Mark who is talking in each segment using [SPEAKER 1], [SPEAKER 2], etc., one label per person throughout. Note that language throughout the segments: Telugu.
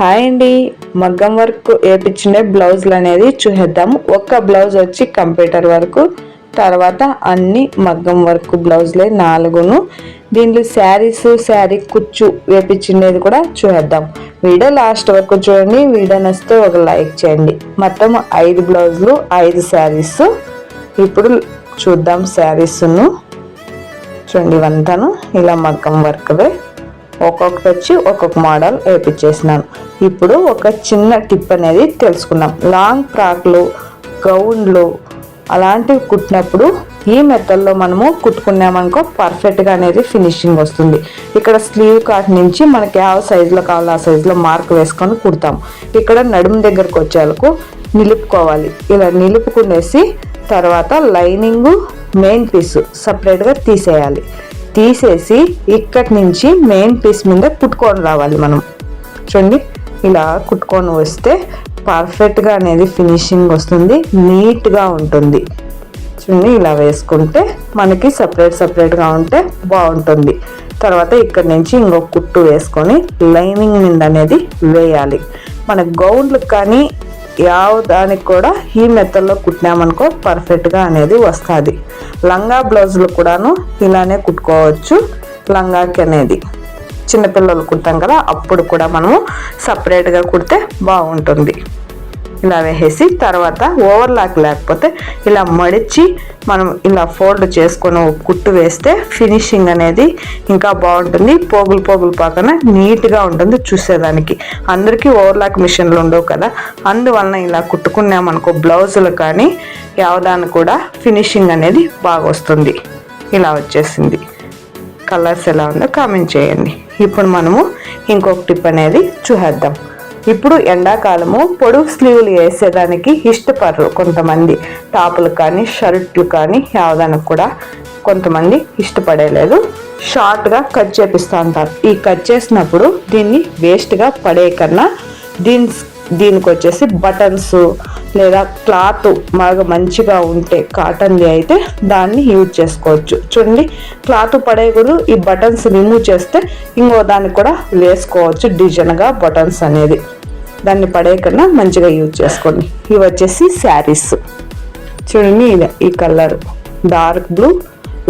[SPEAKER 1] హాయ్ అండి. మగ్గం వర్క్ వేపించిన బ్లౌజులు అనేది చూసేద్దాము. ఒక్క బ్లౌజ్ వచ్చి కంప్యూటర్ వరకు తర్వాత అన్ని మగ్గం వర్క్ బ్లౌజులే నాలుగును. దీంట్లో శారీస్ శారీ కుచ్చు వేపించిండేది కూడా చూసేద్దాం. వీడియో లాస్ట్ వరకు చూడండి. వీడియో నచ్చితే ఒక లైక్ చేయండి. మొత్తం ఐదు బ్లౌజులు ఐదు శారీస్. ఇప్పుడు చూద్దాం శారీస్ను. చూడండి ఇవంతాను. ఇలా మగ్గం వర్క్వే. ఒక్కొక్కటి వచ్చి ఒక్కొక్క మోడల్ వేపించేసినాను ఇప్పుడు ఒక చిన్న టిప్ అనేది తెలుసుకున్నాం. లాంగ్ ఫ్రాక్లు గౌన్లు అలాంటివి కుట్టినప్పుడు ఈ మెథడ్లో మనము కుట్టుకున్నామనుకో పర్ఫెక్ట్గా అనేది ఫినిషింగ్ వస్తుంది. ఇక్కడ స్లీవ్ కాట్ నుంచి మనకి ಯಾವ సైజులో కావాలో ఆ సైజులో మార్క్ వేసుకొని కుడతాం. ఇక్కడ నడుము దగ్గరకు వచ్చేందుకు నిలుపుకోవాలి. ఇలా నిలుపుకునేసి తర్వాత లైనింగు మెయిన్ పీస్ సపరేట్గా తీసేయాలి. తీసేసి ఇక్కడి నుంచి మెయిన్ పీస్ మీద కుట్టుకొని రావాలి మనం. చూడండి ఇలా కుట్టుకొని వస్తే పర్ఫెక్ట్గా అనేది ఫినిషింగ్ వస్తుంది నీట్గా ఉంటుంది. చూడండి ఇలా వేసుకుంటే మనకి సపరేట్ సపరేట్గా ఉంటే బాగుంటుంది. తర్వాత ఇక్కడ నుంచి ఇంకొక కుట్టు వేసుకొని లైనింగ్ మీద అనేది వేయాలి. మన గౌన్లకు కానీ యావ దానికి కూడా ఈ మెత్తల్లో కుట్టినామనుకో పర్ఫెక్ట్గా అనేది వస్తుంది. లంగా బ్లౌజులు కూడాను ఇలానే కుట్టుకోవచ్చు లంగాకి అనేది. చిన్నపిల్లలు కుడతాం కదా అప్పుడు కూడా మనము సపరేట్గా కుడితే బాగుంటుంది. ఇలా వేసేసి తర్వాత ఓవర్లాక్ లేకపోతే ఇలా మడిచి మనం ఇలా ఫోల్డ్ చేసుకొని ఒక కుట్టు వేస్తే ఫినిషింగ్ అనేది ఇంకా బాగుంటుంది. పోగులు పోగులు పాకన నీట్గా ఉంటుంది చూసేదానికి. అందరికీ ఓవర్లాక్ మిషన్లు ఉండవు కదా. అందువలన ఇలా కుట్టుకున్నామనుకో బ్లౌజులు కానీ యావదాన్ని కూడా ఫినిషింగ్ అనేది బాగా వస్తుంది. ఇలా వచ్చేసింది. కలర్స్ ఎలా ఉందో కామెంట్ చేయండి. ఇప్పుడు మనము ఇంకొక టిప్ అనేది చూసేద్దాం. ఇప్పుడు ఎండాకాలము పొడుగు స్లీవ్లు వేసేదానికి ఇష్టపడరు కొంతమంది. టాపులు కానీ షర్ట్లు కానీ యావదానికి కూడా కొంతమంది ఇష్టపడేలేదు. షార్ట్గా కట్ చేపిస్తూ ఉంటారు ఈ కట్ చేసినప్పుడు దీన్ని వేస్ట్గా పడే కన్నా దీని దీనికి వచ్చేసి బటన్స్ లేదా క్లాత్ బాగా మంచిగా ఉంటే కాటన్ది అయితే దాన్ని యూజ్ చేసుకోవచ్చు. చూడండి క్లాత్ పడేయకూడదు. ఈ బటన్స్ రిమూవ్ చేస్తే ఇంకో దానికి కూడా వేసుకోవచ్చు డిజైన్గా బటన్స్ అనేది. దాన్ని పడేయకుండా మంచిగా యూజ్ చేసుకోండి. ఇవి వచ్చేసి శారీస్. చూడండి ఇది ఈ colour. Dark blue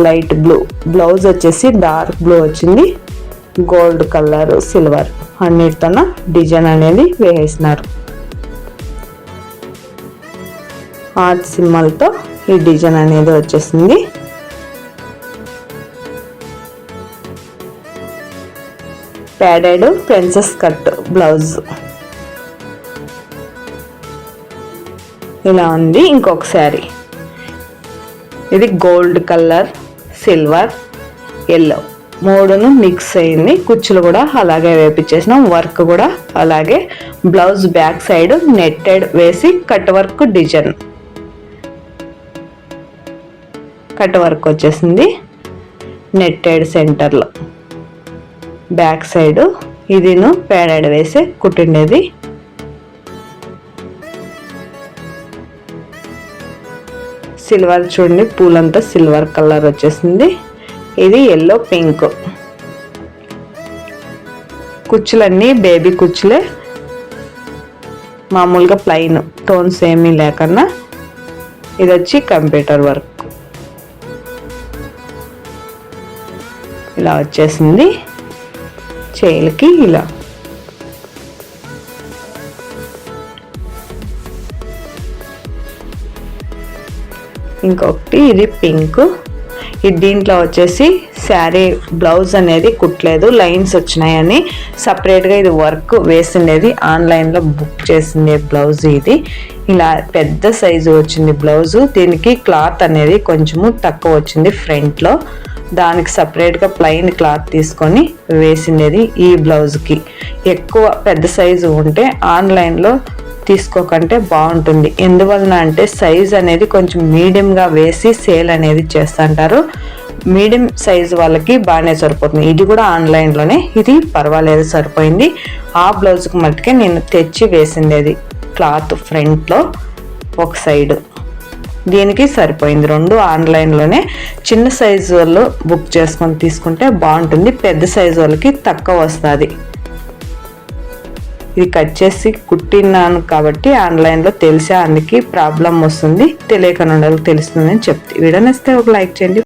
[SPEAKER 1] light blue. Blouse వచ్చేసి డార్క్ బ్లూ వచ్చింది. Gold colour silver. అన్నిటితోన డిజైన్ అనేది వేసేసినారు. ఆర్ట్ సింబల్తో ఈ డిజైన్ అనేది వచ్చేసింది. Padded princess cut blouse. ఇలా ఉంది. ఇంకొక శారీ. ఇది గోల్డ్ కలర్ సిల్వర్ ఎల్లో మూడును మిక్స్ అయింది. కుచ్చులు కూడా అలాగే వేపించేసినాం వర్క్ కూడా అలాగే బ్లౌజ్ బ్యాక్ సైడ్ నెట్టెడ్ వేసి cut work design. Cut work వచ్చేసింది. నెట్టెడ్ సెంటర్లో. బ్యాక్ సైడ్ ఇదిను పేడాడ్ వేసి కుట్టిండేది. సిల్వర్ చూడండి పూలంతా సిల్వర్ కలర్ వచ్చేసింది. ఇది ఎల్లో పింక్ కుచ్చులన్నీ బేబీ కుచ్చులే. మామూలుగా ప్లైన్ టోన్స్ ఏమీ లేకుండా ఇది వచ్చి కంప్యూటర్ వర్క్ ఇలా వచ్చేసింది. చేయిలకి ఇలా. ఇంకొకటి ఇది పింక్. ఇది దీంట్లో వచ్చేసి శారీ బ్లౌజ్ అనేది కుట్టలేదు లైన్స్ వచ్చినాయని. సపరేట్గా ఇది వర్క్ వేసిండేది ఆన్లైన్లో బుక్ చేసిండే బ్లౌజ్ ఇది. ఇలా పెద్ద సైజు వచ్చింది బ్లౌజు. దీనికి క్లాత్ అనేది కొంచెము తక్కువ వచ్చింది ఫ్రంట్లో. దానికి సపరేట్గా ప్లెయిన్ క్లాత్ తీసుకొని వేసిండేది ఈ బ్లౌజ్కి. ఎక్కువ పెద్ద సైజు ఉంటే ఆన్లైన్లో తీసుకోకంటే బాగుంటుంది. ఎందువలన అంటే సైజ్ అనేది కొంచెం మీడియంగా వేసి సేల్ అనేది చేస్తుంటారు. మీడియం సైజ్ వాళ్ళకి బాగానే సరిపోతుంది. ఇది కూడా ఆన్లైన్లోనే ఇది పర్వాలేదు సరిపోయింది. ఆ బ్లౌజ్కి మట్టుకే నేను తెచ్చి వేసింది అది క్లాత్ ఫ్రంట్లో ఒక సైడ్ దీనికి సరిపోయింది. రెండు ఆన్లైన్లోనే చిన్న సైజు వాళ్ళు బుక్ చేసుకొని తీసుకుంటే బాగుంటుంది. పెద్ద సైజు వాళ్ళకి తక్కువ వస్తుంది ఇది కట్ చేసి కుట్టినాను కాబట్టి ఆన్లైన్లో తెలిసే అందుకే ప్రాబ్లం వస్తుంది. తెలియక ఉండదు తెలుస్తుందని చెప్తే. వీడియో నచ్చితే ఒక లైక్ చేయండి.